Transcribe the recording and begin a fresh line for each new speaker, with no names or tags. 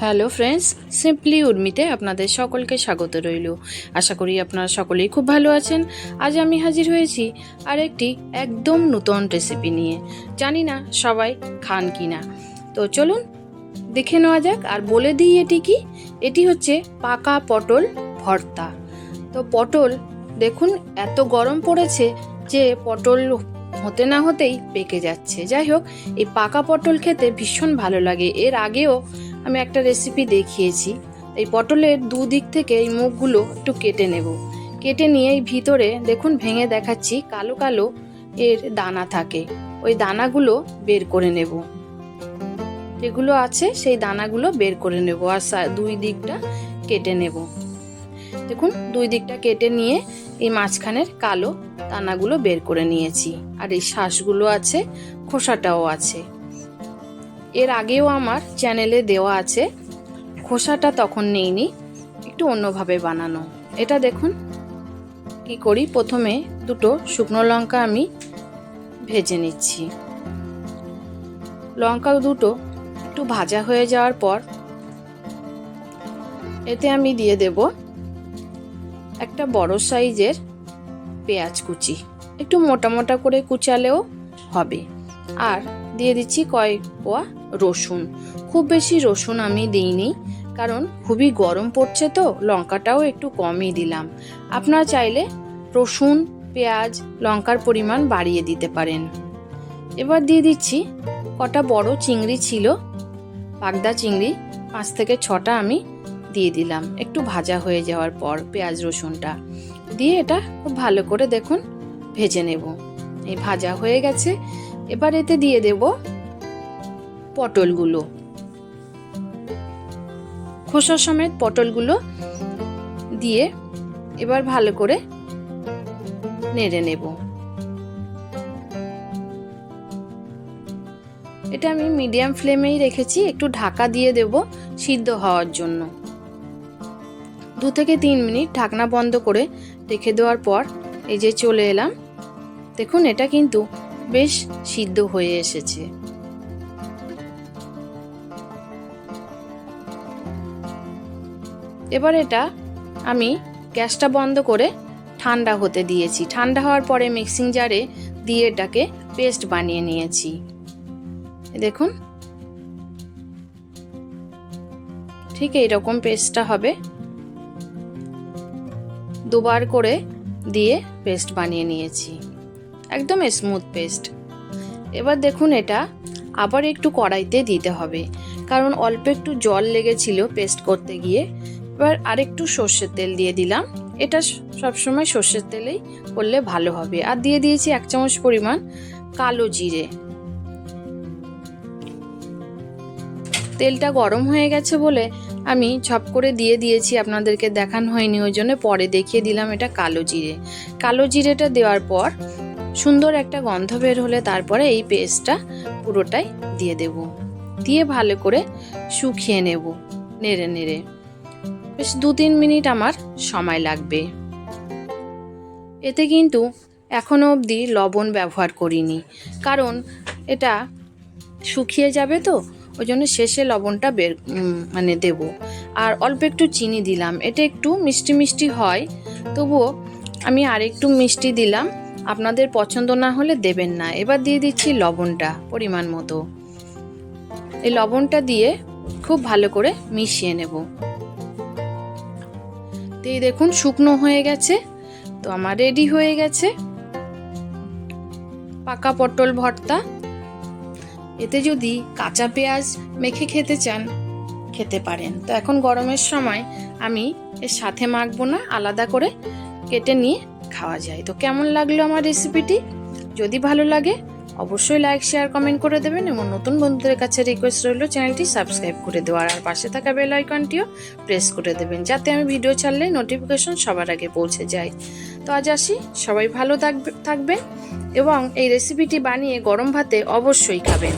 Hello friends simply উর্মিতে আপনাদের সকলকে স্বাগত রইল। আশা করি আপনারা সকলেই খুব ভালো আছেন। আজ আমি হাজির হয়েছি আর একটি একদম নতুন রেসিপি নিয়ে। জানি না সবাই খান কি না তো চলুন, দেখে নেওয়া যাক। আর বলে দিই এটি কি? এটি হচ্ছে পাকা পটল ভর্তা। তো পটল, দেখুন, এত গরম পড়েছে যে পটল হতে না হতেই পেকে যাচ্ছে। যাই হোক এই পাকা পটল খেতে ভীষণ ভালো লাগে। এর আগেও আমি একটা রেসিপি দেখিয়েছি। এই পটলের দুদিক থেকে এই মুখগুলো একটু কেটে নেব। কেটে নিয়ে এই ভিতরে দেখুন ভেঙে দেখাচ্ছি কালো কালো এর দানা থাকে। ওই দানাগুলো বের করে নেব। যেগুলো আছে সেই দানাগুলো বের করে নেব আর দুই দিকটা কেটে নেব। দেখুন, দুই দিকটা কেটে নিয়ে এই মাঝখানের কালো দানাগুলো বের করে নিয়েছি। আর এই শ্বাসগুলো আছে, খোসাটাও আছে। এর আগেও আমার চ্যানেলে দেওয়া আছে। খোসাটা তখন নেইনি, একটু অন্যভাবে বানানো। এটা দেখুন, কি করি? প্রথমে দুটো শুকনো লঙ্কা আমি ভেজে নিচ্ছি। লঙ্কা দুটো একটু ভাজা হয়ে যাওয়ার পর এতে আমি দিয়ে দেব একটা বড় সাইজের পেঁয়াজ কুচি। একটু মোটা মোটা করে কুচালেও হবে। আর দিয়ে দিচ্ছি কয়েক পোয়া রসুন। খুব বেশি রসুন আমি দিইনি, কারণ খুবই গরম পড়ছে তো, লঙ্কাটাও একটু কমই দিলাম। আপনারা চাইলে রসুন, পেঁয়াজ, লঙ্কার পরিমাণ বাড়িয়ে দিতে পারেন। এবার দিয়ে দিচ্ছি কটা বড় চিংড়ি ছিল। পাগদা চিংড়ি, পাঁচ থেকে ছটা আমি দিয়ে দিলাম। একটু ভাজা হয়ে যাওয়ার পর পেঁয়াজ রসুনটা। দিয়ে এটা খুব ভালো করে দেখুন, ভেজে নেব। এই ভাজা হয়ে গেছে। এবার এতে দিয়ে দেব পটলগুলো। খোসা সমেত পটলগুলো দিয়ে এবার ভালো করে নেড়ে নেব। এটা আমি মিডিয়াম ফ্লেমেই রেখেছি, একটু ঢাকা দিয়ে দেব সিদ্ধ হওয়ার জন্য। দু থেকে তিন মিনিট ঢাকনা বন্ধ করে রেখে দেওয়ার পর এই যে চলে এলাম। দেখুন, এটা কিন্তু বেশ সিদ্ধ হয়ে এসেছে। এবার এটা আমি গ্যাসটা বন্ধ করে ঠান্ডা হতে দিয়েছি। ঠান্ডা হওয়ার পরে মিক্সিং জারে দিয়ে এটাকে পেস্ট বানিয়ে নিয়েছি। দেখুন, ঠিক এইরকম পেস্টটা হবে। দুবার করে দিয়ে পেস্ট বানিয়ে নিয়েছি। একদম স্মুথ পেস্ট এবার দেখুন এটা আবার একটু কড়াইতে দিতে হবে। কারণ অল্প একটু জল লেগেছিল পেস্ট করতে গিয়ে। এবার আরেকটু সর্ষের তেল দিয়ে দিলাম। এটা সবসময় সর্ষের তেলেই করলে ভালো হবে। আর দিয়ে দিয়েছি এক চামচ পরিমাণ কালো জিরে। তেলটা গরম হয়ে গেছে বলে আমি ছপ করে দিয়ে দিয়েছি, আপনাদেরকে দেখানো হয়নি, ওই জন্য পরে দেখিয়ে দিলাম এটা কালো জিরে। কালো জিরেটা দেওয়ার পর সুন্দর একটা গন্ধ বের হলে তারপরে এই পেস্টটা পুরোটাই দিয়ে দেব। দিয়ে ভালো করে শুকিয়ে নেব, নেড়ে নেড়ে। বেশ দু তিন মিনিট আমার সময় লাগবে। এতে কিন্তু এখনও অবধি লবণ ব্যবহার করিনি, কারণ এটা শুকিয়ে যাবে তো ওই জন্য শেষে লবণটা বের মানে দেব। আর অল্প একটু চিনি দিলাম। এটা একটু মিষ্টি মিষ্টি হয়, তবুও আমি আর একটু মিষ্টি দিলাম। আপনাদের পছন্দ না হলে দেবেন না। এবার দিয়ে দিচ্ছি লবণটা পরিমাণ মতো। এই লবণটা দিয়ে খুব ভালো করে মিশিয়ে নেব। তো এই দেখুন, শুকনো হয়ে গেছে। তো আমার রেডি হয়ে গেছে। পাকা পটল ভর্তা। এতে যদি কাঁচা পেঁয়াজ মেখে খেতে চান, খেতে পারেন। তো এখন গরমের সময় আমি এর সাথে মাখবো না, আলাদা করে কেটে নিয়ে খাওয়া যায়। তো কেমন লাগল আমার রেসিপিটি? যদি ভালো লাগে, অবশ্যই লাইক, শেয়ার, কমেন্ট করে দেবেন এবং নতুন বন্ধুদের কাছে রিকোয়েস্ট রইল, চ্যানেলটি সাবস্ক্রাইব করে দেওয়ার। আর পাশে থাকা বেল আইকনটিও প্রেস করে দেবেন, যাতে আমি ভিডিও ছাড়লে নোটিফিকেশন সবার আগে পৌঁছে যায়। তো আজ আসি। সবাই ভালো থাকবে থাকবেন এবং এই রেসিপিটি বানিয়ে গরম ভাতে অবশ্যই খাবেন।